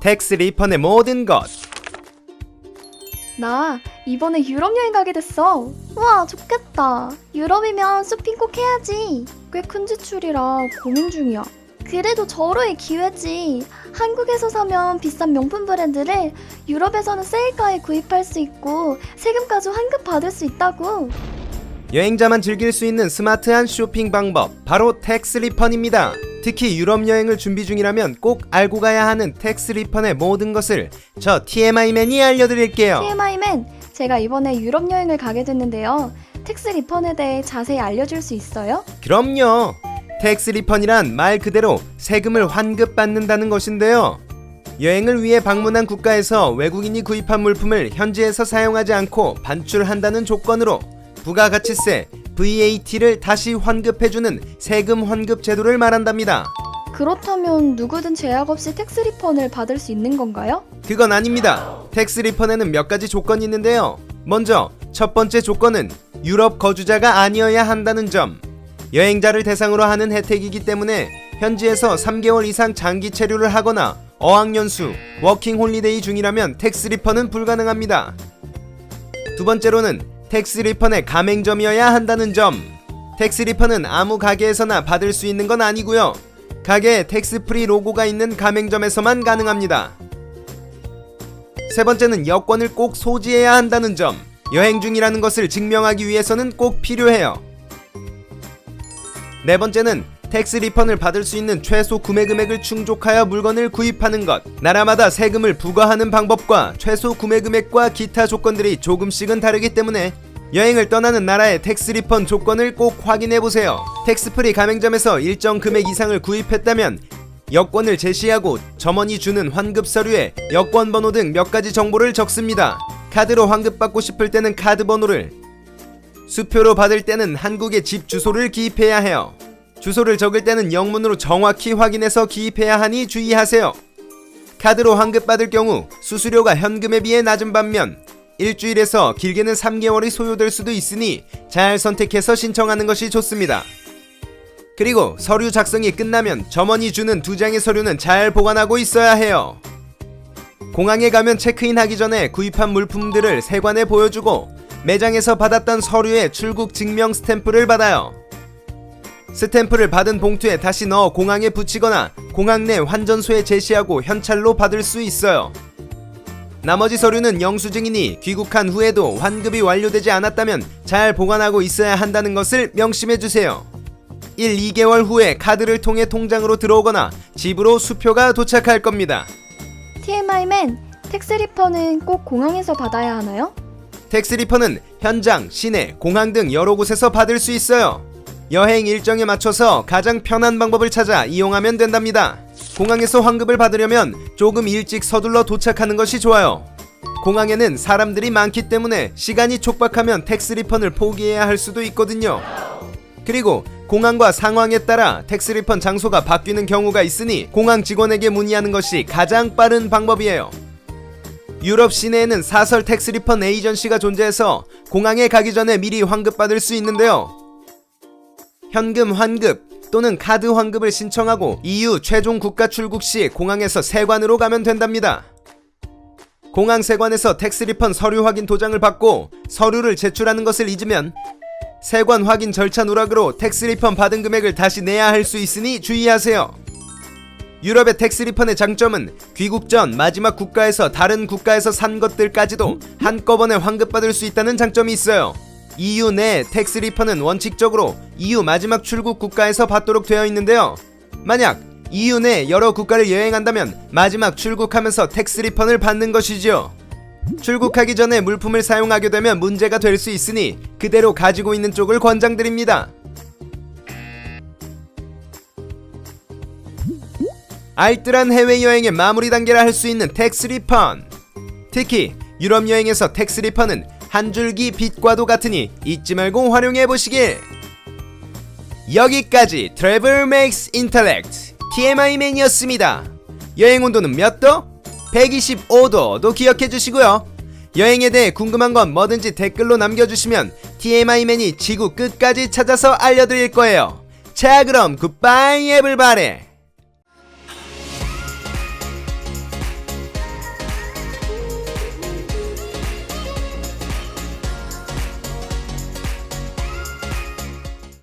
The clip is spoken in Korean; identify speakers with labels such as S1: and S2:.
S1: 텍스 리펀의 모든 것.
S2: 나 이번에 유럽 여행 가게 됐어.
S3: 우와 좋겠다. 유럽이면 쇼핑 꼭 해야지.
S2: 꽤 큰 지출이라 고민 중이야.
S3: 그래도 절호의 기회지. 한국에서 사면 비싼 명품 브랜드를 유럽에서는 세일가에 구입할 수 있고 세금까지 환급 받을 수 있다고.
S1: 여행자만 즐길 수 있는 스마트한 쇼핑 방법 바로 텍스 리펀입니다. 특히 유럽 여행을 준비 중이라면 꼭 알고 가야 하는 텍스 리펀의 모든 것을 저 TMI맨이 알려드릴게요.
S2: TMI맨, 제가 이번에 유럽 여행을 가게 됐는데요. 텍스 리펀에 대해 자세히 알려줄 수 있어요?
S1: 그럼요. 텍스 리펀이란 말 그대로 세금을 환급받는다는 것인데요. 여행을 위해 방문한 국가에서 외국인이 구입한 물품을 현지에서 사용하지 않고 반출한다는 조건으로 부가가치세 VAT를 다시 환급해주는 세금 환급 제도를 말한답니다.
S2: 그렇다면 누구든 제약 없이 텍스 리펀을 받을 수 있는 건가요?
S1: 그건 아닙니다. 텍스 리펀에는 몇 가지 조건이 있는데요. 먼저 첫 번째 조건은 유럽 거주자가 아니어야 한다는 점. 여행자를 대상으로 하는 혜택이기 때문에 현지에서 3개월 이상 장기 체류를 하거나 어학연수, 워킹 홀리데이 중이라면 텍스 리펀은 불가능합니다. 두 번째로는 텍스 리펀의 가맹점이어야 한다는 점. 텍스 리펀은 아무 가게에서나 받을 수 있는 건 아니고요. 가게에 텍스 프리 로고가 있는 가맹점에서만 가능합니다. 세 번째는 여권을 꼭 소지해야 한다는 점. 여행 중이라는 것을 증명하기 위해서는 꼭 필요해요. 네 번째는 텍스 리펀을 받을 수 있는 최소 구매 금액을 충족하여 물건을 구입하는 것. 나라마다 세금을 부과하는 방법과 최소 구매 금액과 기타 조건들이 조금씩은 다르기 때문에 여행을 떠나는 나라의 텍스 리펀 조건을 꼭 확인해 보세요. 텍스 프리 가맹점에서 일정 금액 이상을 구입했다면 여권을 제시하고 점원이 주는 환급 서류에 여권 번호 등 몇 가지 정보를 적습니다. 카드로 환급받고 싶을 때는 카드 번호를, 수표로 받을 때는 한국의 집 주소를 기입해야 해요. 주소를 적을 때는 영문으로 정확히 확인해서 기입해야 하니 주의하세요. 카드로 환급받을 경우 수수료가 현금에 비해 낮은 반면 일주일에서 길게는 3개월이 소요될 수도 있으니 잘 선택해서 신청하는 것이 좋습니다. 그리고 서류 작성이 끝나면 점원이 주는 두 장의 서류는 잘 보관하고 있어야 해요. 공항에 가면 체크인 하기 전에 구입한 물품들을 세관에 보여주고 매장에서 받았던 서류의 출국 증명 스탬프를 받아요. 스탬프를 받은 봉투에 다시 넣어 공항에 붙이거나 공항 내 환전소에 제시하고 현찰로 받을 수 있어요. 나머지 서류는 영수증이니 귀국한 후에도 환급이 완료되지 않았다면 잘 보관하고 있어야 한다는 것을 명심해 주세요. 1, 2개월 후에 카드를 통해 통장으로 들어오거나 집으로 수표가 도착할 겁니다.
S2: TMI맨, 리펀은 꼭 공항에서 받아야 하나요?
S1: 리펀은 현장, 시내, 공항 등 여러 곳에서 받을 수 있어요. 여행 일정에 맞춰서 가장 편한 방법을 찾아 이용하면 된답니다. 공항에서 환급을 받으려면 조금 일찍 서둘러 도착하는 것이 좋아요. 공항에는 사람들이 많기 때문에 시간이 촉박하면 텍스 리펀을 포기해야 할 수도 있거든요. 그리고 공항과 상황에 따라 텍스 리펀 장소가 바뀌는 경우가 있으니 공항 직원에게 문의하는 것이 가장 빠른 방법이에요. 유럽 시내에는 사설 텍스 리펀 에이전시가 존재해서 공항에 가기 전에 미리 환급받을 수 있는데요. 현금 환급 또는 카드 환급을 신청하고 EU 최종 국가 출국 시 공항에서 세관으로 가면 된답니다. 공항 세관에서 텍스 리펀 서류 확인 도장을 받고 서류를 제출하는 것을 잊으면 세관 확인 절차 누락으로 텍스 리펀 받은 금액을 다시 내야 할 수 있으니 주의하세요. 유럽의 텍스 리펀의 장점은 귀국 전 마지막 국가에서 다른 국가에서 산 것들까지도 한꺼번에 환급받을 수 있다는 장점이 있어요. EU 내 텍스 리펀은 원칙적으로 EU 마지막 출국 국가에서 받도록 되어 있는데요. 만약 EU 내 여러 국가를 여행한다면 마지막 출국하면서 텍스 리펀을 받는 것이죠. 출국하기 전에 물품을 사용하게 되면 문제가 될 수 있으니 그대로 가지고 있는 쪽을 권장드립니다. 알뜰한 해외여행의 마무리 단계라 할 수 있는 텍스 리펀. 특히 유럽 여행에서 텍스 리펀은 한 줄기 빛과도 같으니 잊지 말고 활용해 보시길. 여기까지 트래블 맥스 인텔렉트 TMI맨이었습니다. 여행 온도는 몇 도? 125도도 기억해 주시고요. 여행에 대해 궁금한 건 뭐든지 댓글로 남겨주시면 TMI맨이 지구 끝까지 찾아서 알려드릴 거예요. 자 그럼 굿바이 에블바레